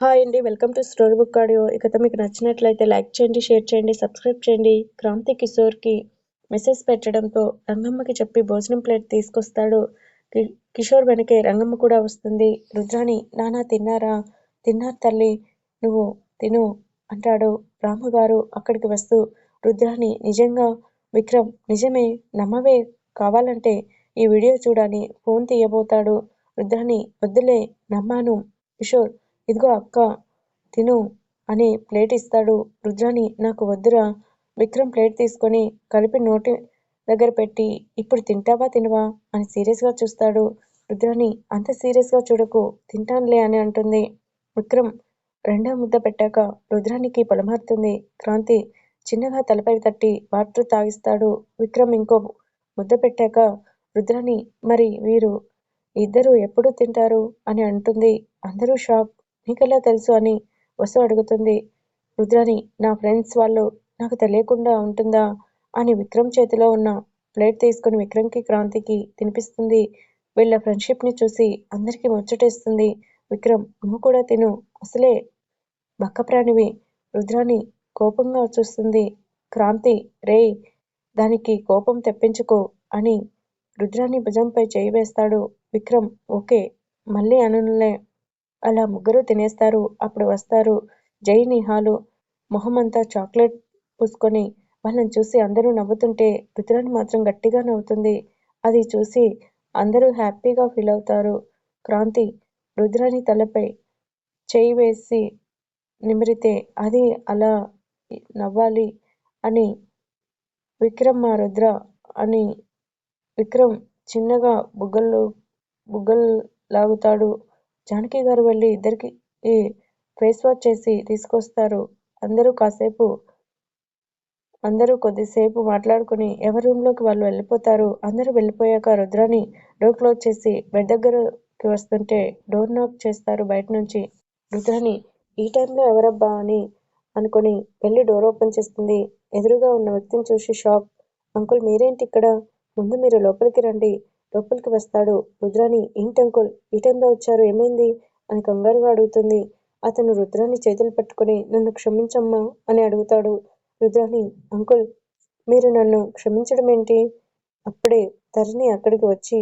Hi అండి welcome to story book audio. ఇక మీకు నచ్చినట్లయితే లైక్ చేయండి షేర్ చేయండి సబ్స్క్రైబ్ చేయండి. క్రాంతి కిషోర్కి మెసేజ్ పెట్టడంతో రంగమ్మకి చెప్పి భోజనం ప్లేట్ తీసుకొస్తాడు. కిషోర్ వెనకే రంగమ్మ కూడా వస్తుంది. రుద్రాణి నానా తిన్నారా? తిన్నారు తల్లి నువ్వు తిను అంటాడు రామగారు అక్కడికి వస్తూ. రుద్రాణి నిజంగా విక్రమ్ నిజమే నమ్మవే కావాలంటే ఈ వీడియో చూడాలి ఫోన్ తీయబోతాడు. రుద్రాణి వద్దులే నమ్మాను కిషోర్ ఇదిగో అక్క తిను అని ప్లేట్ ఇస్తాడు. రుద్రాణి నాకు వద్దురా. విక్రమ్ ప్లేట్ తీసుకొని కలిపి నోటి దగ్గర పెట్టి ఇప్పుడు తింటావా తినవా అని సీరియస్గా చూస్తాడు. రుద్రాని అంత సీరియస్గా చూడకు తింటానులే అని అంటుంది. విక్రమ్ రెండో ముద్ద పెట్టాక రుద్రానికి పొలమారుతుంది. క్రాంతి చిన్నగా తలపై తట్టి వాటర్ తాగిస్తాడు. విక్రమ్ ఇంకో ముద్ద పెట్టాక రుద్రాని మరి వీరు ఇద్దరు ఎప్పుడు తింటారు? అని అంటుంది. అందరూ షాక్. నీకెలా తెలుసు అని వసు అడుగుతుంది. రుద్రాని నా ఫ్రెండ్స్ వాళ్ళు నాకు తెలియకుండా ఉంటుందా అని విక్రమ్ చేతిలో ఉన్న ప్లేట్ తీసుకుని విక్రమ్కి క్రాంతికి తినిపిస్తుంది. వీళ్ళ ఫ్రెండ్షిప్ని చూసి అందరికీ ముచ్చటేస్తుంది. విక్రమ్ నువ్వు కూడా తిను. అసలే బక్క ప్రాణివి రుద్రాని కోపంగా చూస్తుంది. క్రాంతి రే దానికి కోపం తెప్పించుకో అని రుద్రాని భుజంపై చేయి వేస్తాడు. విక్రమ్ ఓకే మళ్ళీ అనునులే అలా ముగ్గురు తినేస్తారు. అప్పుడు వస్తారు జై నిహాలు మొహమంతా చాక్లెట్ పూసుకొని వాళ్ళని చూసి అందరూ నవ్వుతుంటే రుతురాణి మాత్రం గట్టిగా నవ్వుతుంది. అది చూసి అందరూ హ్యాపీగా ఫీల్ అవుతారు. క్రాంతి రుద్రాని తలపై చేయి వేసి నిమిరితే అది అలా నవ్వాలి అని విక్రమ్ మా రుద్ర అని విక్రమ్ చిన్నగా బుగ్గలు బుగ్గలు జానకి గారు వెళ్ళి ఇద్దరికి ఫేస్ వాష్ చేసి తీసుకొస్తారు. అందరూ కాసేపు అందరూ కొద్దిసేపు మాట్లాడుకుని ఎవరి రూమ్లోకి వాళ్ళు వెళ్ళిపోతారు? అందరూ వెళ్ళిపోయాక రుద్రాని డోర్ క్లోజ్ చేసి బెడ్ దగ్గరకి వస్తుంటే డోర్ నాక్ చేస్తారు బయట నుంచి. రుద్రాని ఈ టైంలో ఎవరబ్బా అని అనుకుని వెళ్ళి డోర్ ఓపెన్ చేస్తుంది. ఎదురుగా ఉన్న వ్యక్తిని చూసి షాక్ అంకుల్ మీరేంటి ఇక్కడ? ముందు మీరు లోపలికి రండి. లోపలికి వస్తాడు. రుద్రాని ఏంటి అంకుల్? ఈ టైంలో వచ్చారు ఏమైంది? అని కంగారుగా అడుగుతుంది. అతను రుద్రాన్ని చేతులు పట్టుకుని నన్ను క్షమించమ్మా అని అడుగుతాడు. రుద్రాని అంకుల్ మీరు నన్ను క్షమించడం ఏంటి? అప్పుడే తరిని అక్కడికి వచ్చి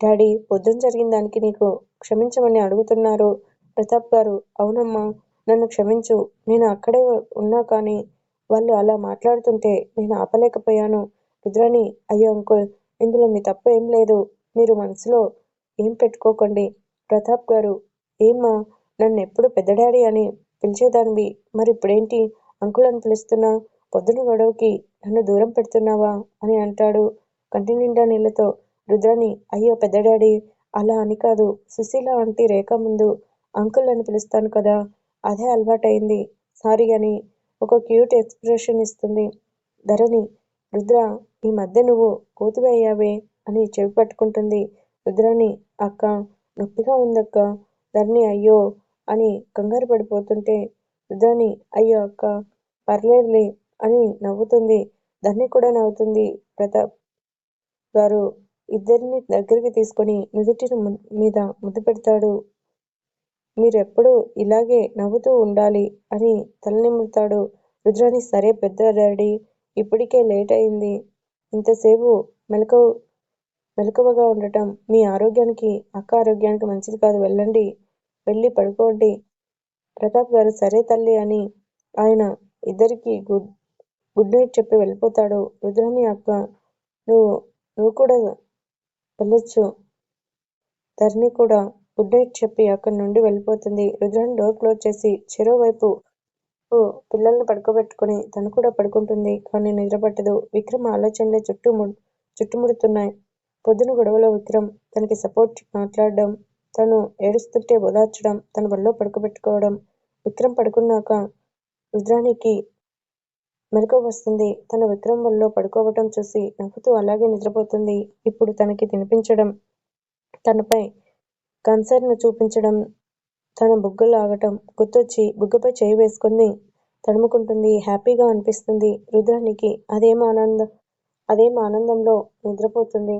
డాడీ పొద్దున జరిగిన దానికి నీకు క్షమించమని అడుగుతున్నారు. ప్రతాప్ గారు అవునమ్మా నన్ను క్షమించు. నేను అక్కడే ఉన్నా కానీ వాళ్ళు అలా మాట్లాడుతుంటే నేను ఆపలేకపోయాను. రుద్రాని అయ్యో అంకుల్ ఇందులో మీ తప్పు ఏం లేదు. మీరు మనసులో ఏం పెట్టుకోకండి. ప్రతాప్ గారు ఏమ్మా నన్ను ఎప్పుడు పెద్ద డాడీ అని పిలిచేదానివి. మరి ఇప్పుడేంటి? అంకుల్ అని పిలుస్తున్నా పొద్దున గొడవకి నన్ను దూరం పెడుతున్నావా అని అంటాడు. కంటి నిండా నీళ్ళతో రుద్రాని అయ్యో పెద్ద డాడీ అలా అని కాదు. సుశీల ఆంటీ రేఖ ముందు అంకుల్ అని పిలుస్తాను కదా. అదే అలవాటైంది సారీ అని ఒక క్యూట్ ఎక్స్ప్రెషన్ ఇస్తుంది. ధరణి రుద్ర ఈ మధ్య నువ్వు కోతివి అయ్యావే అని చెవి పట్టుకుంటుంది. రుద్రాణి అక్క నొప్పిగా ఉందక్క. ధరణి అయ్యో అని కంగారు పడిపోతుంటే రుద్రాని అయ్యో అక్క పర్లేదులే అని నవ్వుతుంది. ధరణి కూడా నవ్వుతుంది. ప్రతాప్ గారు ఇద్దరిని దగ్గరికి తీసుకొని నుదుటి మీద ముద్దు పెడతాడు. మీరెప్పుడు ఇలాగే నవ్వుతూ ఉండాలి అని తలనిమ్ముతాడు రుద్రాని సరే పెద్ద డాడీ ఇప్పటికే లేట్ అయింది. ఇంతసేపు మెలక మెలకువగా ఉండటం మీ ఆరోగ్యానికి అక్క ఆరోగ్యానికి మంచిది కాదు. వెళ్ళండి. వెళ్ళి పడుకోండి. ప్రతాప్ గారు సరే తల్లి అని ఆయన ఇద్దరికి గుడ్ గుడ్ నైట్ చెప్పి వెళ్ళిపోతాడు. రుద్రాని అక్క నువ్వు నువ్వు కూడా వెళ్ళొచ్చు. ధరణి కూడా గుడ్ నైట్ చెప్పి అక్కడి నుండి వెళ్ళిపోతుంది. రుద్రాని డోర్ క్లోజ్ చేసి చెరోవైపు పిల్లల్ని పడుకోబెట్టుకుని తను కూడా పడుకుంటుంది కానీ నిద్రపట్టదు. విక్రమ్ ఆలోచనలే చుట్టూ చుట్టుముడుతున్నాయి. పొద్దున గొడవలో విక్రమ్ తనకి సపోర్ట్ మాట్లాడడం తను ఏడుస్తుంటే ఓదార్చడం తన వల్ల పడుకోబెట్టుకోవడం. విక్రమ్ పడుకున్నాక రుద్రానికి మెలకు వస్తుంది. తన విక్రమ్ వల్ల పడుకోవటం చూసి నవ్వుతూ అలాగే నిద్రపోతుంది. ఇప్పుడు తనకి తినిపించడం తనపై కన్సర్న్ చూపించడం తన బుగ్గలు ఆగటం గుర్తొచ్చి బుగ్గపై చేయి వేసుకుని తడుముకుంటుంది. హ్యాపీగా అనిపిస్తుంది. రుద్రానికి అదేం ఆనందం అదేం ఆనందంలో నిద్రపోతుంది.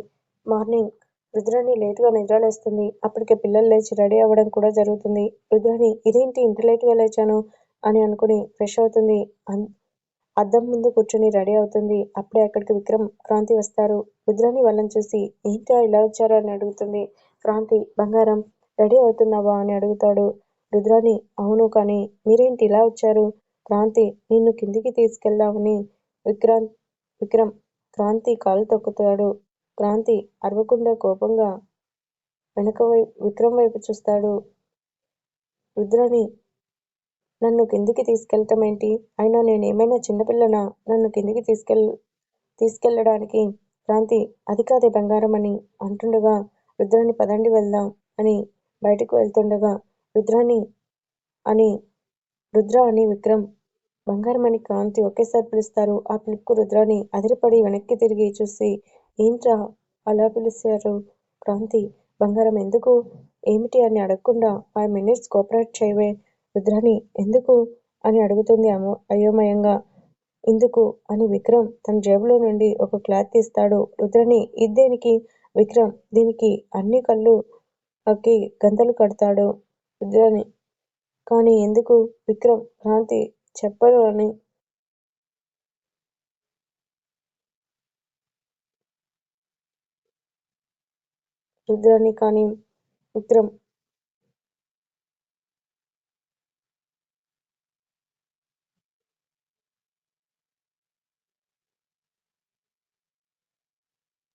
మార్నింగ్ రుద్రాణి లేటుగా నిద్రలేస్తుంది. అప్పటికే పిల్లలు లేచి రెడీ అవ్వడం కూడా జరుగుతుంది. రుద్రాణి ఇదేంటి ఇంత లేటుగా లేచాను? అని అనుకుని ఫ్రెష్ అవుతుంది. అద్దం ముందు కూర్చొని రెడీ అవుతుంది. అప్పుడే అక్కడికి విక్రమ్ క్రాంతి వస్తారు. రుద్రాణి వాళ్ళని చూసి ఏంటా ఇలా వచ్చారు? అని అడుగుతుంది క్రాంతి. బంగారం రెడీ అవుతున్నావా అని అడుగుతాడు. రుద్రాని అవును కానీ మీరేంటి ఇలా వచ్చారు? క్రాంతి నిన్ను కిందికి తీసుకెళ్దామని విక్రాంత్ విక్రమ్ క్రాంతి కాలు తొక్కుతాడు. క్రాంతి అరవకుండా కోపంగా వెనక వైపు విక్రమ్ వైపు చూస్తాడు. రుద్రాని నన్ను కిందికి తీసుకెళ్ళటం ఏంటి? అయినా నేనేమైనా చిన్నపిల్లనా? నన్ను కిందికి తీసుకెళ్ తీసుకెళ్ళడానికి క్రాంతి అది కాదే బంగారం అని అంటుండగా రుద్రాన్ని పదండి వెళ్దాం అని బయటకు వెళ్తుండగా రుద్రాణి అని రుద్ర అని విక్రమ్ బంగారం అని కాంతి ఒకేసారి పిలుస్తారు. ఆ పిలుపుకు రుద్రాణి అదిరిపడి వెనక్కి తిరిగి చూసి ఏంట్రా అలా పిలిచారు? క్రాంతి బంగారం ఎందుకు? ఏమిటి అని అడగకుండా ఫైవ్ మినిట్స్ కోఆపరేట్ చేయవే. రుద్రాణి ఎందుకు? అని అడుగుతుంది అమో అయోమయంగా. ఎందుకు? అని విక్రమ్ తన జేబులో నుండి ఒక క్లాత్ తీస్తాడు. రుద్రని ఇద్దేనికి విక్రమ్ దీనికి అన్ని కళ్ళు అక్కి గంతలు కడతాడు రుద్రని కానీ ఎందుకు? విక్రమ్ భ్రాంతి చెప్పరు అని రుద్రాని కానీ విక్రమ్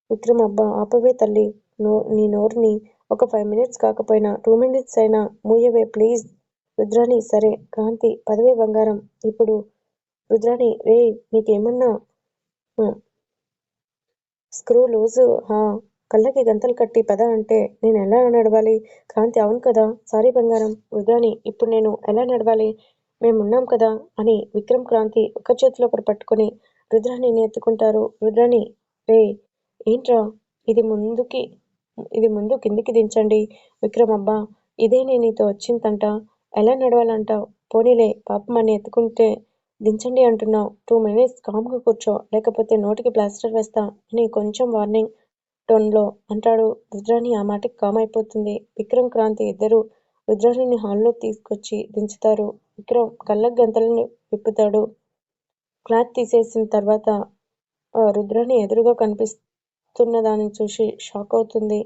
విక్రమ్ అబ్బా ఆపవే తల్లి. నో నీ నోరుని ఒక ఫైవ్ మినిట్స్ కాకపోయినా టూ మినిట్స్ అయినా మూయవే ప్లీజ్ రుద్రాణి సరే. క్రాంతి పదవే బంగారం. ఇప్పుడు రుద్రాణి రే నీకేమన్నా స్క్రూ లూజు హా కళ్ళకి గంతలు కట్టి పద అంటే నేను ఎలా నడవాలి? క్రాంతి అవును కదా. సారీ బంగారం. రుద్రాణి ఇప్పుడు నేను ఎలా నడవాలి? మేమున్నాం కదా అని విక్రమ్ క్రాంతి ఒక చేతిలో ఒకరు పట్టుకొని రుద్రాణిని ఎత్తుకుంటారు. రుద్రాణి రే ఏంట్రా? ఇది ముందుకి ఇది ముందు కిందికి దించండి. విక్రమ్ అబ్బా ఇదే నేను నీతో వచ్చిందంట. ఎలా నడవాలంటావు పోనీలే పాపం అని ఎత్తుకుంటే దించండి అంటున్నావు. టూ మినిట్స్ కామ్గా కూర్చో లేకపోతే నోటికి ప్లాస్టర్ వేస్తా అని కొంచెం వార్నింగ్ టోన్లో అంటాడు. రుద్రాణి ఆ మాటకి కామ్ అయిపోతుంది. విక్రమ్ క్రాంతి ఇద్దరు రుద్రాణిని హాల్లో తీసుకొచ్చి దించుతారు. విక్రమ్ కళ్ళకు గంతలను విప్పుతాడు. క్లాత్ తీసేసిన తర్వాత ఆ రుద్రాణి ఎదురుగా కనిపిస్తుంది దాన్ని చూసి షాక్ అవుతుంది.